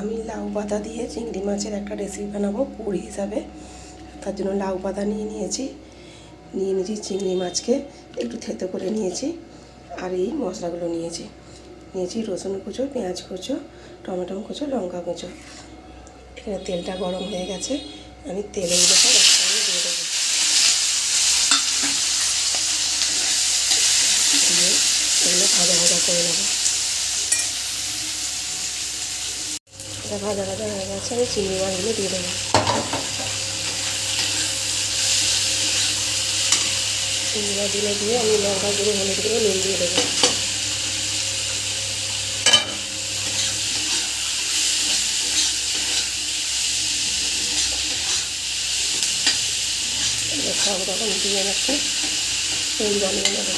আমি লাউ পাতা দিয়ে চিংড়ি মাছের একটা রেসিপি বানাবো পুরি হিসাবে। তার জন্য লাউ পাতা নিয়ে নিয়েছি। নিয়ে নিয়েছি চিংড়ি মাছকে, একটু থেতো করে নিয়েছি। আর এই মশলাগুলো নিয়েছি। নিয়েছি রসুন কুচো, পেঁয়াজ কুচো, টমেটো কুচো, লঙ্কা কুচো। এখানে তেলটা গরম হয়ে গেছে। আমি তেলের একসঙ্গে দিয়ে দেবো। দিয়ে এগুলো ভাজা ভাজা করে নেব। এটা ভাজা ভাজা হয়ে গেছে, আমি চিংড়ি মাছগুলো দিয়ে দেবো। চিংড়ি মাছগুলো দিয়ে আমি লঙ্কা গুঁড়ো, হলুদ গুঁড়ো, নুন দিয়ে দেবো। সব রকম দিয়ে একটা তেল বানিয়ে নেব।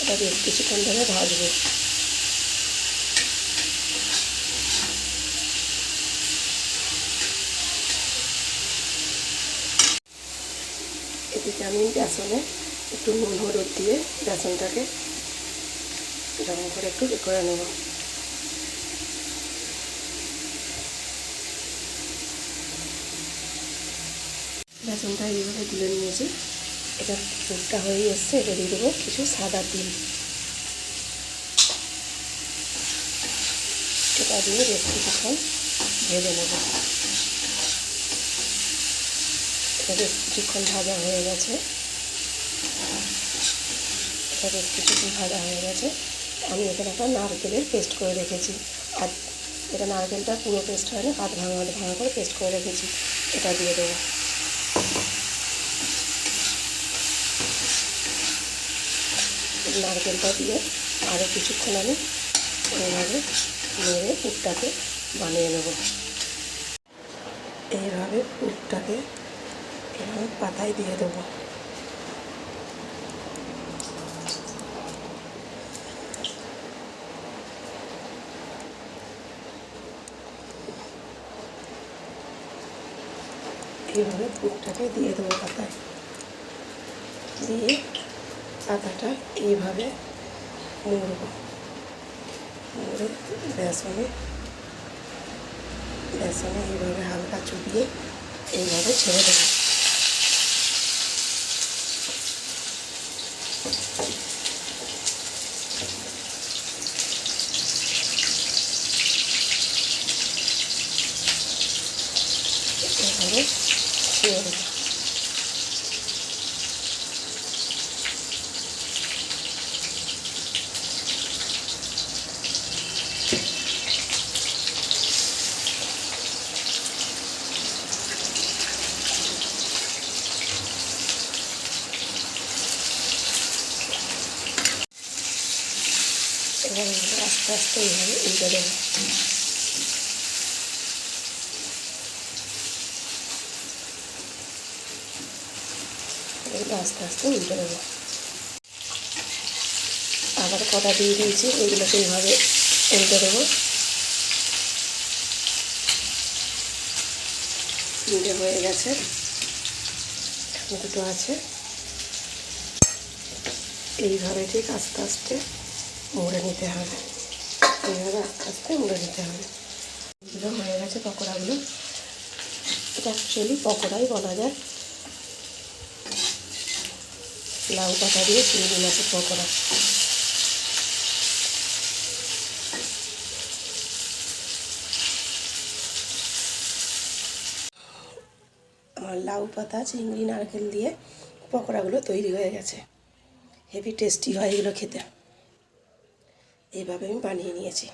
এটা বেশ কিছুক্ষণ ধরে ভাজবো। এদিকে আমি বেসনে একটু নুন, হলুদ দিয়ে বেসনটাকে যেমন করে একটু করে নেব। বেসনটা এইভাবে তুলে নিয়েছি। এটা দুধটা হয়ে এসছে এটা দিয়ে দেবো কিছু সাদা তিল। এটা দিয়ে বেশ কিছুক্ষণ ভেজে নেব। এটা বেশ কিছুক্ষণ ভাজা হয়ে গেছে। এটা বেশ কিছুক্ষণ ভাজা হয়ে গেছে। আমি এখানে একটা নারকেলের পেস্ট করে রেখেছি। আর এটা নারকেলটা পুরো পেস্ট হয় না হাত ভাঙা ভাঙা করে পেস্ট করে রেখেছি। এটা দিয়ে দেবো। নারকেলটা দিয়ে আরও কিছুক্ষণ আমি এইভাবে নেড়ে পুরটাকে বানিয়ে নেব। এইভাবে পুরটাকে এভাবে পাতায় দিয়ে দেবো। এইভাবে পুরটাকে দিয়ে দেবো পাতায়। দিয়ে পাতাটা এইভাবে মুড়ব। মুড়ে বেসনে বেসনে এইভাবে হালকা চুবিয়ে এইভাবে ছেড়ে দেবো। এইভাবে ছেড়ে দেবো এবার আস্তে আস্তে এইভাবে উল্টে দেবো। আস্তে আস্তে উল্টে দেবো আবার কটা দিয়ে দিয়েছি এগুলোকে এইভাবে উল্টে দেবো। তিনটে হয়ে গেছে দুটো আছে। এইভাবে ঠিক আস্তে আস্তে মুড়ে নিতে হবে। এইভাবে আস্তে আস্তে মুড়ে নিতে হবে। এগুলো হয়ে গেছে পকোড়াগুলো। এটা অ্যাকচুয়ালি পকোড়াই বলা যায়। লাউ পাতা দিয়ে চিংড়ি মাছের পকোড়া। আমার লাউ পাতা, চিংড়ি, নারকেল দিয়ে পকোড়াগুলো তৈরি হয়ে গেছে। হেভি টেস্টি হয় এগুলো খেতে। এইভাবে আমি বানিয়ে নিয়েছি।